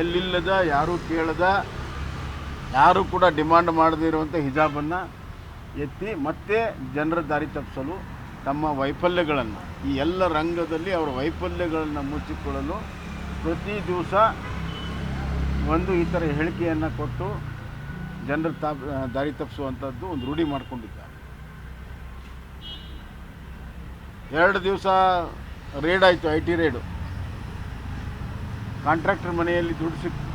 ಎಲ್ಲಿಲ್ಲದ, ಯಾರೂ ಕೇಳದ, ಯಾರೂ ಕೂಡ ಡಿಮಾಂಡ್ ಮಾಡದೇ ಇರುವಂಥ ಹಿಜಾಬನ್ನು ಎತ್ತಿ ಮತ್ತೆ ಜನರ ದಾರಿ ತಪ್ಪಿಸಲು ತಮ್ಮ ವೈಫಲ್ಯಗಳನ್ನು, ಈ ಎಲ್ಲ ರಂಗದಲ್ಲಿ ಅವರ ವೈಫಲ್ಯಗಳನ್ನು ಮುಚ್ಚಿಕೊಳ್ಳಲು ಪ್ರತಿ ದಿವಸ ಒಂದು ಈ ಥರ ಹೇಳಿಕೆಯನ್ನು ಕೊಟ್ಟು ಜನರ ತಾ, ದಾರಿ ತಪ್ಪಿಸುವಂಥದ್ದು ಒಂದು ರೂಢಿ ಮಾಡಿಕೊಂಡಿದ್ದಾರೆ. ಎರಡು ದಿವಸ ರೇಡ್ ಆಯಿತು ಐ ಟಿ ರೇಡು ಕಾಂಟ್ರಾಕ್ಟರ್ ಮನೆಯಲ್ಲಿ ದುಡ್ಡು ಸಿಕ್ತು.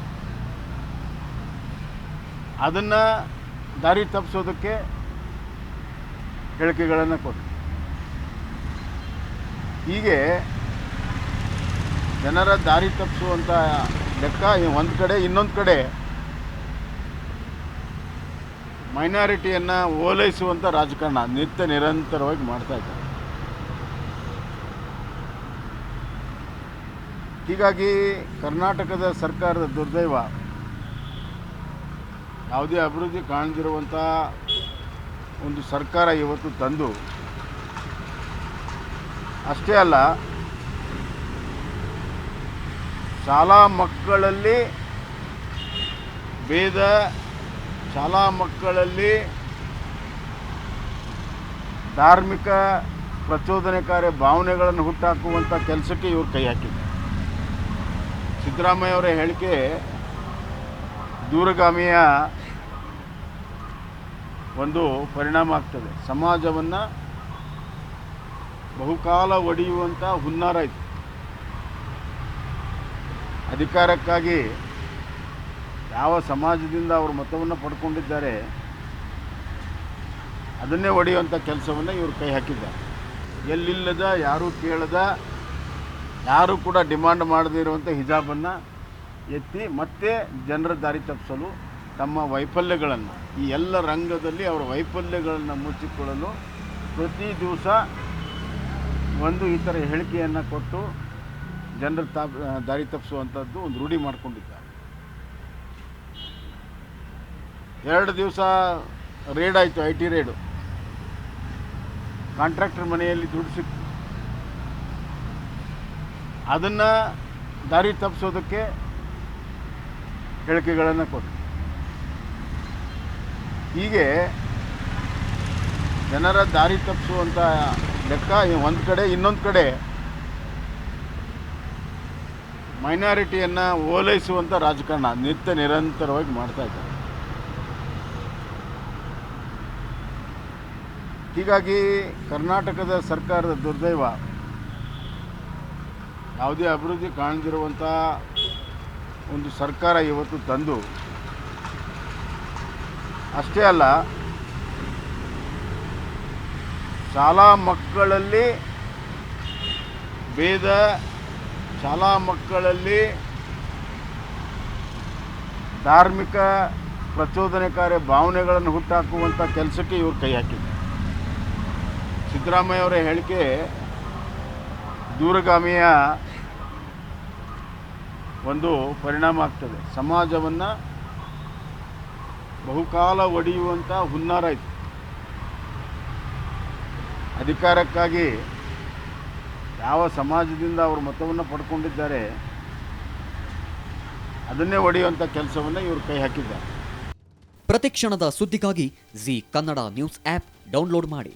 ಅದನ್ನು ದಾರಿ ತಪ್ಪಿಸೋದಕ್ಕೆ ಹೇಳಿಕೆಗಳನ್ನು ಕೊಟ್ಟು ಹೀಗೆ ಜನರ ದಾರಿ ತಪ್ಪಿಸುವಂಥ ಲೆಕ್ಕ ಒಂದು ಕಡೆ, ಇನ್ನೊಂದು ಕಡೆ ಮೈನಾರಿಟಿಯನ್ನು ಓಲೈಸುವಂಥ ರಾಜಕಾರಣ ನಿತ್ಯ ನಿರಂತರವಾಗಿ ಮಾಡ್ತಾ ಇದ್ದಾರೆ. ಹೀಗಾಗಿ ಕರ್ನಾಟಕದ ಸರ್ಕಾರದ ದುರ್ದೈವ, ಯಾವುದೇ ಅಭಿವೃದ್ಧಿ ಕಾಣದಿರುವಂಥ ಒಂದು ಸರ್ಕಾರ ಇವತ್ತು ತಂದು, ಅಷ್ಟೇ ಅಲ್ಲ, ಶಾಲಾ ಮಕ್ಕಳಲ್ಲಿ ಭೇದ ಶಾಲಾ ಮಕ್ಕಳಲ್ಲಿ ಧಾರ್ಮಿಕ ಪ್ರಚೋದನಕಾರಿ ಭಾವನೆಗಳನ್ನು ಹುಟ್ಟಾಕುವಂಥ ಕೆಲಸಕ್ಕೆ ಇವರು ಕೈ ಹಾಕಿದ್ದಾರೆ. ಸಿದ್ದರಾಮಯ್ಯ ಅವರ ಹೇಳಿಕೆ ದೂರಗಾಮಿಯ ಒಂದು ಪರಿಣಾಮ ಆಗ್ತದೆ. ಸಮಾಜವನ್ನು ಬಹುಕಾಲ ಒಡೆಯುವಂಥ ಹುನ್ನಾರ ಇತ್ತು ಅಧಿಕಾರಕ್ಕಾಗಿ ಯಾವ ಸಮಾಜದಿಂದ ಅವರು ಮತವನ್ನು ಪಡ್ಕೊಂಡಿದ್ದಾರೆ, ಅದನ್ನೇ ಒಡೆಯುವಂಥ ಕೆಲಸವನ್ನು ಇವರು ಕೈ ಹಾಕಿದ್ದಾರೆ. ಎಲ್ಲಿಲ್ಲದ, ಯಾರೂ ಕೇಳದ ಯಾರೂ ಕೂಡ ಡಿಮಾಂಡ್ ಮಾಡದೇ ಇರುವಂಥ ಹಿಜಾಬನ್ನು ಎತ್ತಿ ಮತ್ತೆ ಜನರ ದಾರಿ ತಪ್ಪಿಸಲು ತಮ್ಮ ವೈಫಲ್ಯಗಳನ್ನು, ಈ ಎಲ್ಲ ರಂಗದಲ್ಲಿ ಅವರ ವೈಫಲ್ಯಗಳನ್ನು ಮುಚ್ಚಿಕೊಳ್ಳಲು ಪ್ರತಿ ದಿವಸ ಒಂದು ಈ ಥರ ಹೇಳಿಕೆಯನ್ನು ಕೊಟ್ಟು ಜನರ ತಾ ದಾರಿ ತಪ್ಪಿಸುವಂಥದ್ದು ಒಂದು ರೂಢಿ ಮಾಡಿಕೊಂಡಿದ್ದಾರೆ. ಎರಡು ದಿವಸ ರೇಡ್ ಆಯಿತು ಐ ಟಿ ರೇಡು ಕಾಂಟ್ರಾಕ್ಟರ್ ಮನೆಯಲ್ಲಿ ದುಡ್ಡು ಸಿಕ್ತು ಅದನ್ನು ದಾರಿ ತಪ್ಪಿಸೋದಕ್ಕೆ ಹೇಳಿಕೆಗಳನ್ನು ಕೊಟ್ಟು ಹೀಗೆ ಜನರ ದಾರಿ ತಪ್ಪಿಸುವಂಥ ಲೆಕ್ಕ ಒಂದು ಕಡೆ, ಇನ್ನೊಂದು ಕಡೆ ಮೈನಾರಿಟಿಯನ್ನು ಓಲೈಸುವಂಥ ರಾಜಕಾರಣ ನಿತ್ಯ ನಿರಂತರವಾಗಿ ಮಾಡ್ತಾ ಇದ್ದಾರೆ. ಹೀಗಾಗಿ ಕರ್ನಾಟಕದ ಸರ್ಕಾರದ ದುರ್ದೈವ ಯಾವುದೇ ಅಭಿವೃದ್ಧಿ ಕಾಣದಿರುವಂಥ ಒಂದು ಸರ್ಕಾರ ಇವತ್ತು ತಂದು, ಅಷ್ಟೇ ಅಲ್ಲ, ಶಾಲಾ ಮಕ್ಕಳಲ್ಲಿ ಭೇದ ಶಾಲಾ ಮಕ್ಕಳಲ್ಲಿ ಧಾರ್ಮಿಕ ಪ್ರಚೋದನೆಕಾರಿ ಭಾವನೆಗಳನ್ನು ಹುಟ್ಟಾಕುವಂಥ ಕೆಲಸಕ್ಕೆ ಇವರು ಕೈ ಹಾಕಿದ್ದಾರೆ. ಸಿದ್ದರಾಮಯ್ಯ ಅವರ ಹೇಳಿಕೆ ದೂರಗಾಮಿಯ ಒಂದು ಪರಿಣಾಮ ಆಗ್ತದೆ. ಸಮಾಜವನ್ನು ಬಹುಕಾಲ ಒಡೆಯುವಂಥ ಹುನ್ನಾರ ಇತ್ತು ಅಧಿಕಾರಕ್ಕಾಗಿ ಯಾವ ಸಮಾಜದಿಂದ ಅವರು ಮತವನ್ನು ಪಡ್ಕೊಂಡಿದ್ದಾರೆ, ಅದನ್ನೇ ಒಡೆಯುವಂಥ ಕೆಲಸವನ್ನು ಇವರು ಕೈ ಹಾಕಿದ್ದಾರೆ. ಪ್ರತಿಕ್ಷಣದ ಸುದ್ದಿಗಾಗಿ Zee Kannada news app download ಮಾಡಿ.